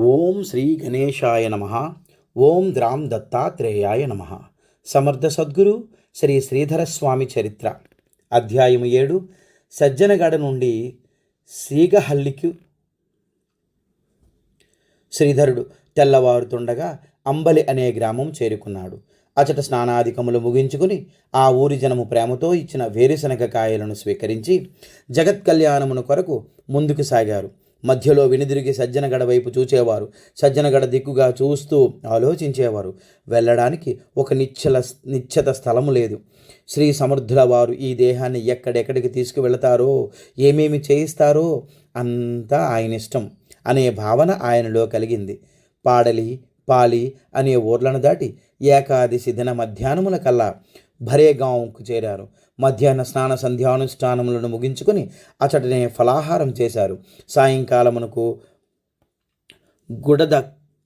ఓం శ్రీ గణేశాయ నమ. ఓం ద్రాం దత్తాత్రేయాయ నమ. సమర్థ సద్గురు శ్రీ శ్రీధర స్వామి చరిత్ర. అధ్యాయము ఏడు. సజ్జనగడ నుండి సీగహల్లికి శ్రీధరుడు తెల్లవారుతుండగా అంబలి అనే గ్రామం చేరుకున్నాడు. అచట స్నానాధికములు ముగించుకుని ఆ ఊరి జనము ప్రేమతో ఇచ్చిన వేరుశనగ కాయలను స్వీకరించి జగత్ కళ్యాణమును కొరకు ముందుకు సాగారు. మధ్యలో వెనుదిరిగి సజ్జనగడ వైపు చూచేవారు. సజ్జనగడ దిక్కుగా చూస్తూ ఆలోచించేవారు. వెళ్ళడానికి ఒక నిశ్చల నిశ్చత స్థలము లేదు. శ్రీ సమర్థుల వారు ఈ దేహాన్ని ఎక్కడెక్కడికి తీసుకువెళతారో ఏమేమి చేయిస్తారో అంతా ఆయన ఇష్టం అనే భావన ఆయనలో కలిగింది. పాడలి పాలి అనే ఊర్లను దాటి ఏకాదశి దిన మధ్యాహ్నముల కల్లా భరేగాంకు చేరారు. మధ్యాహ్న స్నాన సంధ్యానుష్ఠానములను ముగించుకొని అచటనే ఫలాహారం చేశారు. సాయంకాలమునకు గుడద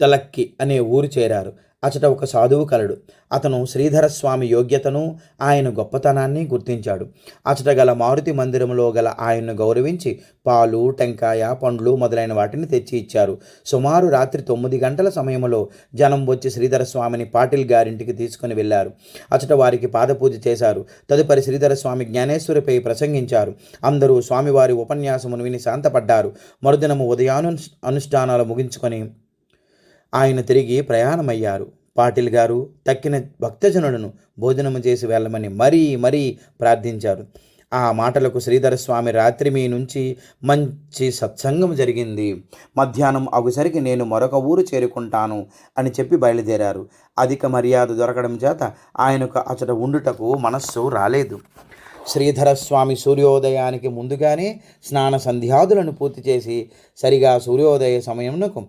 తలక్కి అనే ఊరు చేరారు. అచట ఒక సాధువు కలడు. అతను శ్రీధర స్వామి యోగ్యతను ఆయన గొప్పతనాన్ని గుర్తించాడు. అచట గల మారుతి మందిరంలో గల ఆయన్ను గౌరవించి పాలు టెంకాయ పండ్లు మొదలైన వాటిని తెచ్చి ఇచ్చారు. సుమారు రాత్రి తొమ్మిది గంటల సమయంలో జనం వచ్చి శ్రీధర స్వామిని పాటిల్ గారింటికి తీసుకుని వెళ్ళారు. అచట వారికి పాదపూజ చేశారు. తదుపరి శ్రీధర స్వామి జ్ఞానేశ్వరిపై ప్రసంగించారు. అందరూ స్వామివారి ఉపన్యాసమును విని శాంతపడ్డారు. మరుదినము ఉదయాను అనుష్ఠానాలు ముగించుకొని ఆయన తిరిగి ప్రయాణమయ్యారు. పాటిల్ గారు తక్కిన భక్తజనులను భోజనము చేసి వెళ్ళమని మరీ మరీ ప్రార్థించారు. ఆ మాటలకు శ్రీధర స్వామి రాత్రి మీ నుంచి మంచి సత్సంగం జరిగింది. మధ్యాహ్నం అగుసరికి నేను మరొక ఊరు చేరుకుంటాను అని చెప్పి బయలుదేరారు. అధిక మర్యాద దొరకడం చేత ఆయనకు అచట ఉండుటకు మనస్సు రాలేదు. శ్రీధర స్వామి సూర్యోదయానికి ముందుగానే స్నాన సంధ్యాదులను పూర్తి చేసి సరిగా సూర్యోదయ సమయమునకు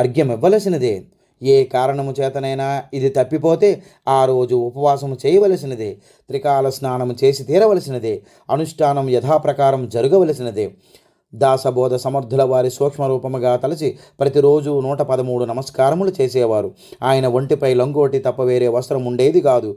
అర్ఘ్యమివ్వలసినదే. ఏ కారణము చేతనైనా ఇది తప్పిపోతే ఆ రోజు ఉపవాసము చేయవలసినదే. త్రికాల స్నానము చేసి తీరవలసినదే. అనుష్ఠానం యథాప్రకారం జరగవలసినదే. దాసబోధ సమర్థుల వారి సూక్ష్మరూపముగా తలచి ప్రతిరోజు నూట పదమూడు నమస్కారములు చేసేవారు. ఆయన ఒంటిపై లంగోటి తప్ప వేరే వస్త్రం ఉండేది కాదు.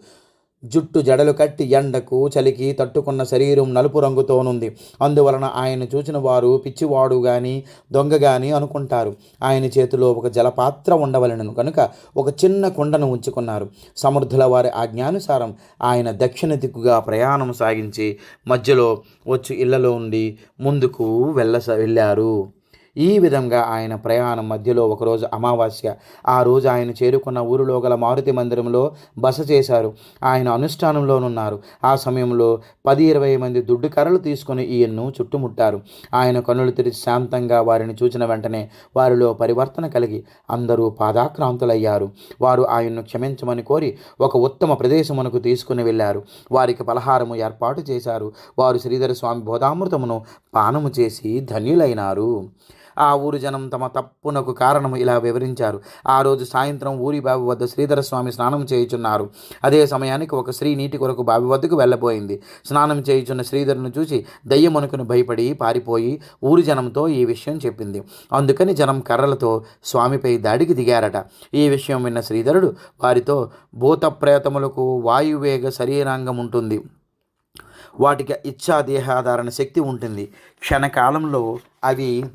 జుట్టు జడలు కట్టి ఎండకు చలికి తట్టుకున్న శరీరం నలుపు రంగుతోనుంది. అందువలన ఆయన చూసిన వారు పిచ్చివాడు గాని దొంగ గాని అనుకుంటారు. ఆయన చేతిలో ఒక జలపాత్ర ఉండవలెనను కనుక ఒక చిన్న కుండను ఉంచుకున్నారు. సమర్థుల వారి ఆజ్ఞానుసారం ఆయన దక్షిణ దిక్కుగా ప్రయాణం సాగించి మధ్యలో వచ్చి ఇళ్ళలో ఉండి ముందుకు వెళ్ళ వెళ్ళారు. ఈ విధంగా ఆయన ప్రయాణం మధ్యలో ఒకరోజు అమావాస్య ఆ రోజు ఆయన చేరుకున్న ఊరిలో గల మారుతి మందిరంలో బస చేశారు. ఆయన అనుష్ఠానంలోనున్నారు. ఆ సమయంలో పది ఇరవై మంది దుడ్డు కర్రలు తీసుకుని ఈయన్ను చుట్టుముట్టారు. ఆయన కన్నులు తెరిచి శాంతంగా వారిని చూచిన వెంటనే వారిలో పరివర్తన కలిగి అందరూ పాదాక్రాంతులయ్యారు. వారు ఆయన్ను క్షమించమని కోరి ఒక ఉత్తమ ప్రదేశమునకు తీసుకుని వెళ్ళారు. వారికి పలహారము ఏర్పాటు చేశారు. వారు శ్రీధర స్వామి బోధామృతమును పానము చేసి ధన్యులైనారు. ఆ ఊరు జనం తమ తప్పునకు కారణము ఇలా వివరించారు. ఆ రోజు సాయంత్రం ఊరి బావి వద్ద శ్రీధర స్వామి స్నానం చేయుచున్నారు. అదే సమయానికి ఒక స్త్రీ నీటి కొరకు బావి వద్దకు వెళ్ళబోయింది. స్నానం చేయుచున్న శ్రీధరును చూసి దయ్యమనుకుని భయపడి పారిపోయి ఊరి జనంతో ఈ విషయం చెప్పింది. అందుకని జనం కర్రలతో స్వామిపై దాడికి దిగారట. ఈ విషయం విన్న శ్రీధరుడు వారితో భూత ప్రేతములకు వాయువేగ శరీరాంగం ఉంటుంది. వాటికి ఇచ్ఛా దేహాధారణ శక్తి ఉంటుంది. క్షణకాలంలో అవి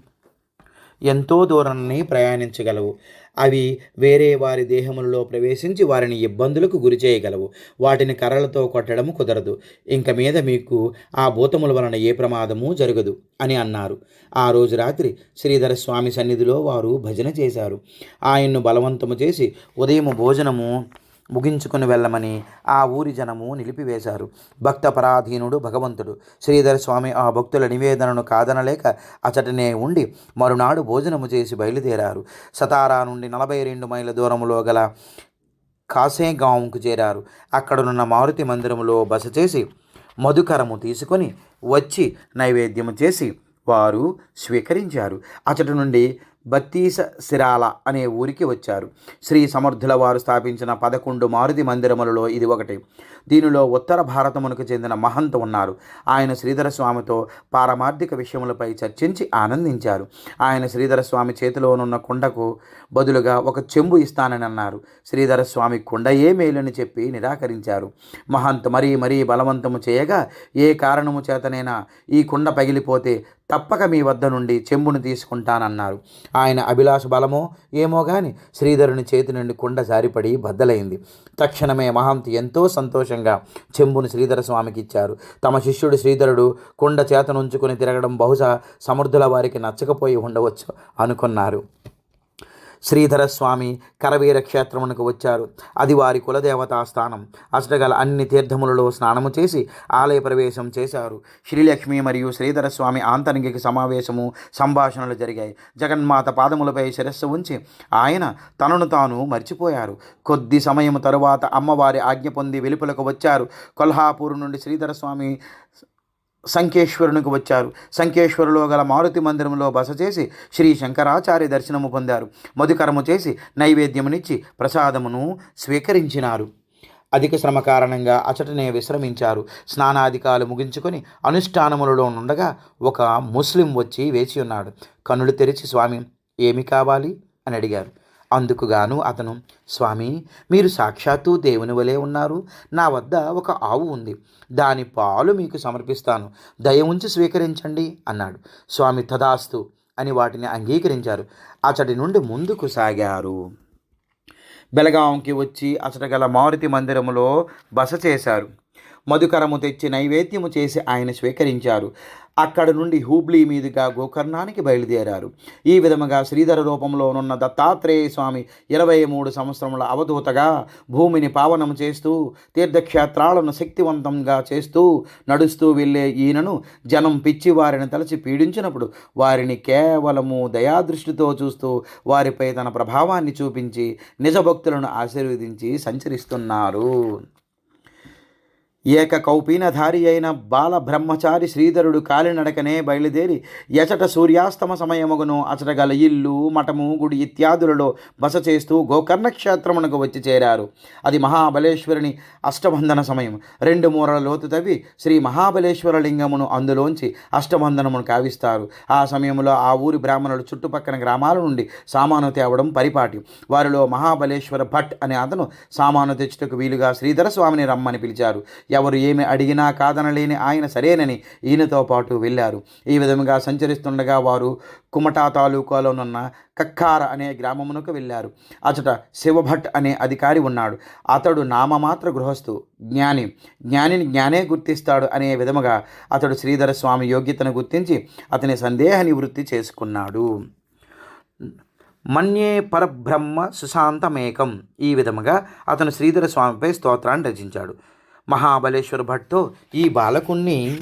ఎంతో దూరాన్ని ప్రయాణించగలవు. అవి వేరే వారి దేహములలో ప్రవేశించి వారిని ఇబ్బందులకు గురి చేయగలవు. వాటిని కర్రలతో కొట్టడము కుదరదు. ఇంక మీద మీకు ఆ భూతముల వలన ఏ ప్రమాదము జరగదు అని అన్నారు. ఆ రోజు రాత్రి శ్రీధర స్వామి సన్నిధిలో వారు భజన చేశారు. ఆయన్ను బలవంతము చేసి ఉదయం భోజనము ముగించుకుని వెళ్ళమని ఆ ఊరి జనము నిలిపివేశారు. భక్త పరాధీనుడు భగవంతుడు. శ్రీధర స్వామి ఆ భక్తుల నివేదనను కాదనలేక అచటనే ఉండి మరునాడు భోజనము చేసి బయలుదేరారు. సతారా నుండి నలభై రెండు మైళ్ళ దూరంలో గల కాసేగాంకు చేరారు. అక్కడనున్న మారుతి మందిరములో బస చేసి మధుకరము తీసుకొని వచ్చి నైవేద్యము చేసి వారు స్వీకరించారు. అచటి నుండి బత్తీస సిరాల అనే ఊరికి వచ్చారు. శ్రీ సమర్థుల వారు స్థాపించిన పదకొండు మారుతి మందిరములలో ఇది ఒకటి. దీనిలో ఉత్తర భారతమునకు చెందిన మహంత ఉన్నారు. ఆయన శ్రీధర స్వామితో పారమార్థిక విషయములపై చర్చించి ఆనందించారు. ఆయన శ్రీధర స్వామి చేతిలోనున్న కుండకు బదులుగా ఒక చెంబు ఇస్తానని అన్నారు. శ్రీధర స్వామి కుండయే మేలని చెప్పి నిరాకరించారు. మహంత్ మరీ మరీ బలవంతము చేయగా ఏ కారణము చేతనైనా ఈ కుండ పగిలిపోతే తప్పక మీ వద్ద నుండి చెంబును తీసుకుంటానన్నారు. ఆయన అభిలాష బలమో ఏమో గాని శ్రీధరుని చేతి నుండి కుండ జారిపడి బద్దలైంది. తక్షణమే మహాంతి ఎంతో సంతోషంగా చెంబును శ్రీధర స్వామికి ఇచ్చారు. తమ శిష్యుడు శ్రీధరుడు కుండ చేతనుంచుకుని తిరగడం బహుశా సమర్థుల వారికి నచ్చకపోయి ఉండవచ్చు అనుకున్నారు. శ్రీధర స్వామి కరవీర క్షేత్రమునకు వచ్చారు. అది వారి కులదేవతా స్థానం. అష్టగల అన్ని తీర్థములలో స్నానము చేసి ఆలయ ప్రవేశం చేశారు. శ్రీలక్ష్మి మరియు శ్రీధర స్వామి ఆంతరంగిక సమావేశము సంభాషణలు జరిగాయి. జగన్మాత పాదములపై శిరస్సు ఉంచి ఆయన తనను తాను మర్చిపోయారు. కొద్ది సమయం తరువాత అమ్మవారి ఆజ్ఞ పొంది వెలుపలకు వచ్చారు. కొల్హాపూర్ నుండి శ్రీధర స్వామి సంకేశ్వరునికి వచ్చారు. సంకేశ్వరులో గల మారుతి మందిరంలో బస చేసి శ్రీ శంకరాచార్య దర్శనము పొందారు. మధుకరము చేసి నైవేద్యమునిచ్చి ప్రసాదమును స్వీకరించినారు. అధిక శ్రమ కారణంగా అచటనే విశ్రమించారు. స్నానాధికాలు ముగించుకొని అనుష్ఠానములలో నుండగా ఒక ముస్లిం వచ్చి వేచి ఉన్నాడు. కన్నులు తెరిచి స్వామి ఏమి కావాలి? అని అడిగారు. అందుకుగాను అతను స్వామి మీరు సాక్షాత్తు దేవుని వలె ఉన్నారు. నా వద్ద ఒక ఆవు ఉంది. దాని పాలు మీకు సమర్పిస్తాను. దయ ఉంచి స్వీకరించండి అన్నాడు. స్వామి తదాస్తు అని వాటిని అంగీకరించారు. అతడి నుండి ముందుకు సాగారు. బెలగాంకి వచ్చి అచట గల మారుతి మందిరములో బస చేశారు. మధుకరము తెచ్చి నైవేద్యము చేసి ఆయన స్వీకరించారు. అక్కడ నుండి హూబ్లీ మీదుగా గోకర్ణానికి బయలుదేరారు. ఈ విధముగా శ్రీధర రూపంలోనున్న దత్తాత్రేయ స్వామి ఇరవై మూడు సంవత్సరముల అవధూతగా భూమిని పావనం చేస్తూ తీర్థక్షేత్రాలను శక్తివంతంగా చేస్తూ నడుస్తూ వెళ్ళే ఈయనను జనం పిచ్చి వారిని తలచి పీడించినప్పుడు వారిని కేవలము దయాదృష్టితో చూస్తూ వారిపై తన ప్రభావాన్ని చూపించి నిజభక్తులను ఆశీర్వదించి సంచరిస్తున్నారు. ఏక కౌపీనధారి అయిన బాల బ్రహ్మచారి శ్రీధరుడు కాలినడకనే బయలుదేరి ఎచట సూర్యాస్తమ సమయముగును అచట గల ఇల్లు మఠము గుడి ఇత్యాదులలో బస చేస్తూ గోకర్ణ క్షేత్రమునకు వచ్చి చేరారు. అది మహాబలేశ్వరుని అష్టబంధన సమయం. రెండు మూరల లోతు తవ్వి శ్రీ మహాబలేశ్వర లింగమును అందులోంచి అష్టబంధనమును కావిస్తారు. ఆ సమయంలో ఆ ఊరి బ్రాహ్మణులు చుట్టుపక్కల గ్రామాల నుండి సామాను తేవడం పరిపాటి. వారిలో మహాబలేశ్వర భట్ అనే అతను సామాను తెచ్చుటకు వీలుగా శ్రీధర స్వామిని రమ్మని పిలిచారు. ఎవరు ఏమి అడిగినా కాదనలేని ఆయన సరేనని ఈయనతో పాటు వెళ్ళారు. ఈ విధముగా సంచరిస్తుండగా వారు కుమటా తాలూకాలోనున్న కక్కార అనే గ్రామమునకు వెళ్ళారు. అచట శివభట్ అనే అధికారి ఉన్నాడు. అతడు నామమాత్ర గృహస్థు జ్ఞాని. జ్ఞానిని జ్ఞానే గుర్తిస్తాడు అనే విధముగా అతడు శ్రీధర స్వామి యోగ్యతను గుర్తించి అతని సందేహ నివృత్తి చేసుకున్నాడు. మన్యే పరబ్రహ్మ సుశాంతమేకం. ఈ విధముగా అతను శ్రీధర స్వామిపై స్తోత్రాన్ని రచించాడు. మహాబలేశ్వర భట్తో ఈ బాలకుణ్ణి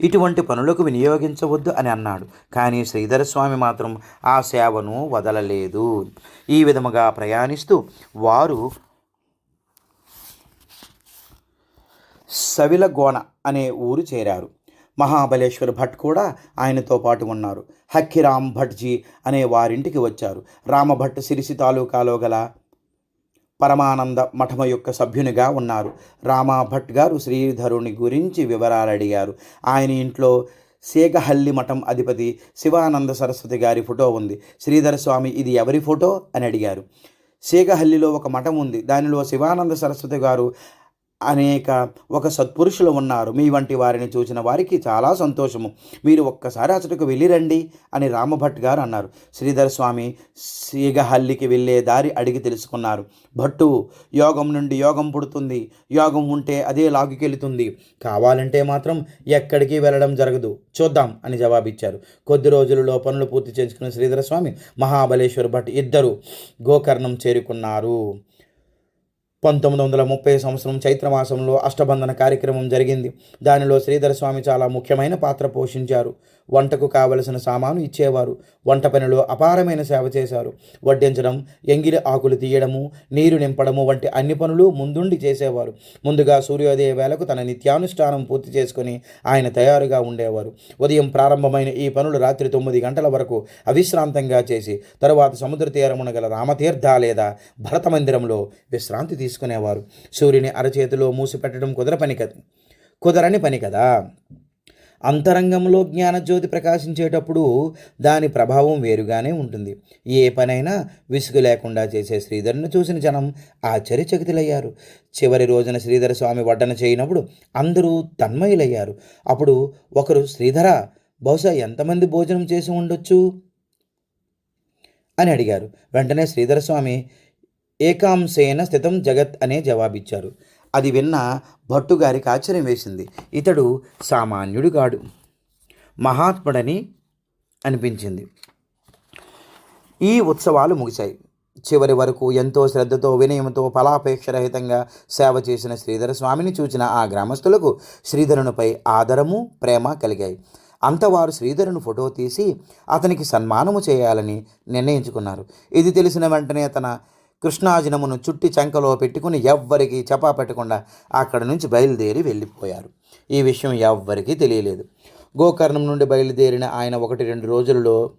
ఇటువంటి పనులకు వినియోగించవద్దు అని అన్నాడు. కానీ శ్రీధర స్వామి మాత్రం ఆ సేవను వదలలేదు. ఈ విధముగా ప్రయాణిస్తూ వారు సవిలగోణ అనే ఊరు చేరారు. మహాబలేశ్వర్ భట్ కూడా ఆయనతో పాటు ఉన్నారు. హక్కిరామ్ భట్జీ అనే వారింటికి వచ్చారు. రామభట్ సిరిసి తాలూకాలో గల పరమానంద మఠము యొక్క సభ్యునిగా ఉన్నారు. రామా భట్ గారు శ్రీధరుని గురించి వివరాలు అడిగారు. ఆయన ఇంట్లో సేగహల్లి మఠం అధిపతి శివానంద సరస్వతి గారి ఫోటో ఉంది. శ్రీధర స్వామి ఇది ఎవరి ఫోటో? అని అడిగారు. సేగహల్లిలో ఒక మఠం ఉంది. దానిలో శివానంద సరస్వతి గారు అనేక ఒక సత్పురుషులు ఉన్నారు. మీ వంటి వారిని చూసిన వారికి చాలా సంతోషము. మీరు ఒక్కసారి అతడికి వెళ్ళిరండి అని రామభట్ గారు అన్నారు. శ్రీధర స్వామి సీగహల్లికి వెళ్ళే దారి అడిగి తెలుసుకున్నారు. భట్టు యోగం నుండి యోగం పుడుతుంది. యోగం ఉంటే అదే లాగుకెళ్తుంది. కావాలంటే మాత్రం ఎక్కడికి వెళ్ళడం జరగదు. చూద్దాం అని జవాబిచ్చారు. కొద్ది రోజులలో పనులు పూర్తి చేసుకున్న శ్రీధర స్వామి మహాబలేశ్వర్ భట్ ఇద్దరు గోకర్ణం చేరుకున్నారు. పంతొమ్మిది వందల ముప్పై సంవత్సరం చైత్రమాసంలో అష్టబంధన కార్యక్రమం జరిగింది. దానిలో శ్రీధర స్వామి చాలా ముఖ్యమైన పాత్ర పోషించారు. వంటకు కావలసిన సామాను ఇచ్చేవారు. వంట పనిలో అపారమైన సేవ చేశారు. వడ్డించడం ఎంగిలి ఆకులు తీయడము నీరు నింపడము వంటి అన్ని పనులు ముందుండి చేసేవారు. ముందుగా సూర్యోదయ వేళకు తన నిత్యానుష్ఠానం పూర్తి చేసుకుని ఆయన తయారుగా ఉండేవారు. ఉదయం ప్రారంభమైన ఈ పనులు రాత్రి తొమ్మిది గంటల వరకు అవిశ్రాంతంగా చేసి తరువాత సముద్ర తీరమున గల రామతీర్థ లేదా భరత మందిరంలో విశ్రాంతి తీసుకునేవారు. సూర్యుని అరచేతిలో మూసిపెట్టడం కుదర పని కదా కుదరని పని కదా. అంతరంగంలో జ్ఞానజ్యోతి ప్రకాశించేటప్పుడు దాని ప్రభావం వేరుగానే ఉంటుంది. ఏ పనైనా విసుగు లేకుండా చేసే శ్రీధర్ను చూసిన జనం ఆశ్చర్యచకితులయ్యారు. చివరి రోజున శ్రీధర స్వామి వడ్డన చేయనప్పుడు అందరూ తన్మయులయ్యారు. అప్పుడు ఒకరు శ్రీధర బహుశా ఎంతమంది భోజనం చేసి ఉండొచ్చు? అని అడిగారు. వెంటనే శ్రీధర స్వామి ఏకాంశేన స్థితం జగత్ అనే జవాబిచ్చారు. అది విన్న భట్టు గారికి ఆశ్చర్యం వేసింది. ఇతడు సామాన్యుడు కాడు మహాత్ముడని అనిపించింది. ఈ ఉత్సవాలు ముగిశాయి. చివరి వరకు ఎంతో శ్రద్ధతో వినయంతో ఫలాపేక్షరహితంగా సేవ చేసిన శ్రీధర స్వామిని చూచిన ఆ గ్రామస్తులకు శ్రీధరునిపై ఆదరము ప్రేమ కలిగాయి. అంతవారు శ్రీధరుని ఫోటో తీసి అతనికి సన్మానము చేయాలని నిర్ణయించుకున్నారు. ఇది తెలిసిన వెంటనే తన కృష్ణాజినమును చుట్టి చంకలో పెట్టుకుని ఎవ్వరికీ చపా పెట్టకుండా అక్కడి నుంచి బయలుదేరి వెళ్ళిపోయారు. ఈ విషయం ఎవ్వరికీ తెలియలేదు. గోకర్ణం నుండి బయలుదేరిన ఆయన ఒకటి రెండు రోజులలో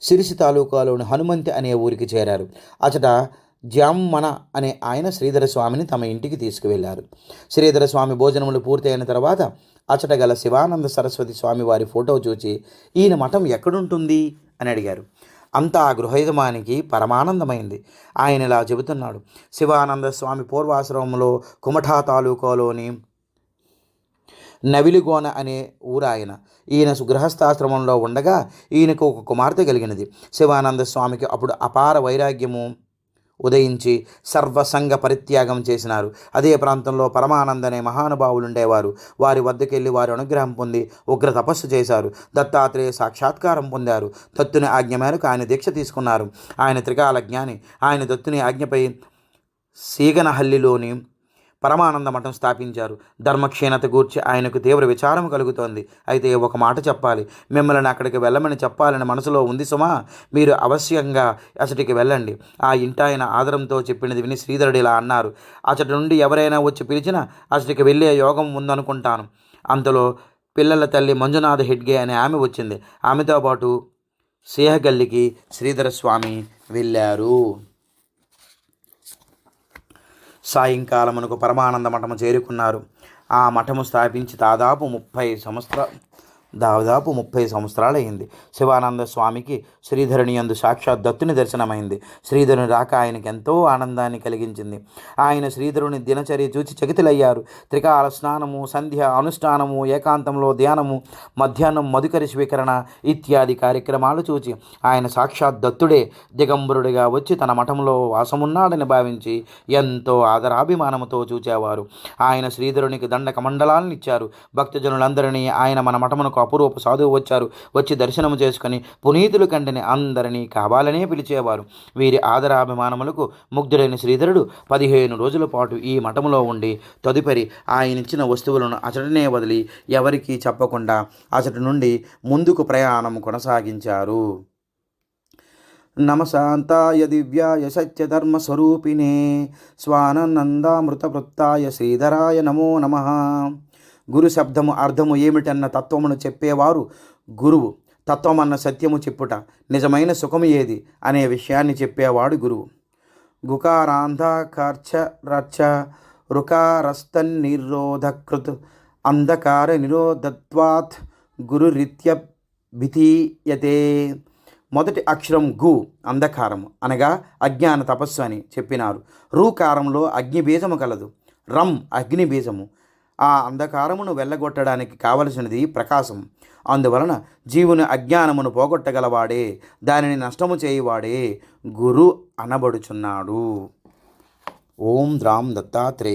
సిరిసి తాలూకాలోని హనుమంతి అనే ఊరికి చేరారు. అచట జామ్మన అనే ఆయన శ్రీధర స్వామిని తమ ఇంటికి తీసుకువెళ్ళారు. శ్రీధర స్వామి భోజనములు పూర్తయిన తర్వాత అచట గల శివానంద సరస్వతి స్వామి వారి ఫోటో చూచి ఈయన మఠం ఎక్కడుంటుంది? అని అడిగారు. అంతా ఆ గృహయజమానికి పరమానందమైంది. ఆయన ఇలా చెబుతున్నాడు శివానంద స్వామి పూర్వాశ్రమంలో కుమఠా తాలూకాలోని నవిలిగోన అనే ఊరు ఆయన ఈయన గృహస్థాశ్రమంలో ఉండగా ఈయనకు ఒక కుమార్తె కలిగినది. శివానంద స్వామికి అప్పుడు అపార వైరాగ్యము ఉదయించి సర్వసంగ పరిత్యాగం చేసినారు. అదే ప్రాంతంలో పరమానంద అనే మహానుభావులు ఉండేవారు వారి వద్దకెళ్ళి వారి అనుగ్రహం పొంది ఉగ్ర తపస్సు చేశారు. దత్తాత్రేయ సాక్షాత్కారం పొందారు. దత్తుని ఆజ్ఞ మేరకు ఆయన దీక్ష తీసుకున్నారు. ఆయన త్రికాల జ్ఞాని. ఆయన దత్తుని ఆజ్ఞపై సీగనహల్లిలోని పరమానంద మఠం స్థాపించారు. ధర్మక్షీణత గూర్చి ఆయనకు తీవ్ర విచారం కలుగుతోంది. అయితే ఒక మాట చెప్పాలి. మిమ్మల్ని అక్కడికి వెళ్ళమని చెప్పాలని మనసులో ఉంది సుమా. మీరు అవశ్యంగా అసటికి వెళ్ళండి. ఆ ఇంట ఆయన ఆదరంతో చెప్పినది విని శ్రీధరుడు ఇలా అన్నారు. అచటి నుండి ఎవరైనా వచ్చి పిలిచినా అసటికి వెళ్ళే యోగం ఉందనుకుంటాను. అంతలో పిల్లల తల్లి మంజునాథ హెడ్గే అనే ఆమె వచ్చింది. ఆమెతో పాటు సేహగల్లికి శ్రీధర స్వామి వెళ్ళారు. సాయంకాలమునకు పరమానంద మఠము చేరుకున్నారు. ఆ మఠము స్థాపించి దాదాపు ముప్పై సంవత్సర దాదాపు ముప్పై సంవత్సరాలైంది శివానంద స్వామికి శ్రీధరుని యందు సాక్షాత్ దత్తుని దర్శనమైంది. శ్రీధరుని రాక ఆయనకి ఎంతో ఆనందాన్ని కలిగించింది. ఆయన శ్రీధరుని దినచర్య చూచి చకితులయ్యారు. త్రికాల స్నానము సంధ్య అనుష్ఠానము ఏకాంతంలో ధ్యానము మధ్యాహ్నం మధుకరి స్వీకరణ ఇత్యాది కార్యక్రమాలు చూచి ఆయన సాక్షాత్ దత్తుడే దిగంబరుడిగా వచ్చి తన మఠంలో వాసమున్నాడని భావించి ఎంతో ఆదరాభిమానముతో చూచేవారు. ఆయన శ్రీధరునికి దండకమండలాలను ఇచ్చారు భక్తజనులందరినీ ఆయన మన మఠమునకు అపురూప సాధువు వచ్చారు. వచ్చి దర్శనము చేసుకుని పునీతులు కంటిని అందరినీ కావాలనే పిలిచేవారు. వీరి ఆదరాభిమానములకు ముగ్ధుడైన శ్రీధరుడు పదిహేను రోజుల పాటు ఈ మఠములో ఉండి తదుపరి ఆయనిచ్చిన వస్తువులను అచటనే వదిలి ఎవరికీ చెప్పకుండా అచటి నుండి ముందుకు ప్రయాణం కొనసాగించారు. నమశాంతాయ దివ్యాయ సత్యధర్మస్వరూపిణే స్వానందామృతవృత్తాయ శ్రీధరాయ నమో నమ. గురు శబ్దము అర్థము ఏమిటన్న తత్వమును చెప్పేవారు గురువు. తత్వమన్న సత్యము చెప్పుట నిజమైన సుఖము ఏది అనే విషయాన్ని చెప్పేవాడు గురువు. గుకారాంధాకార్చ రచ రుకారస్తన్నిరోధకృత్ అంధకార నిరోధత్వాత్ గురురీత్య భితీయతే. మొదటి అక్షరం గు అంధకారము అనగా అజ్ఞాన తపస్సు అని చెప్పినారు. రూకారంలో అగ్నిబీజము కలదు. రం అగ్నిబీజము. ఆ అంధకారమును వెళ్ళగొట్టడానికి కావలసినది ప్రకాశం. అందువలన జీవుని అజ్ఞానమును పోగొట్టగలవాడే దానిని నష్టము చేయువాడే గురు అనబడుచున్నాడు. ఓం రామ్ దత్తాత్రేయ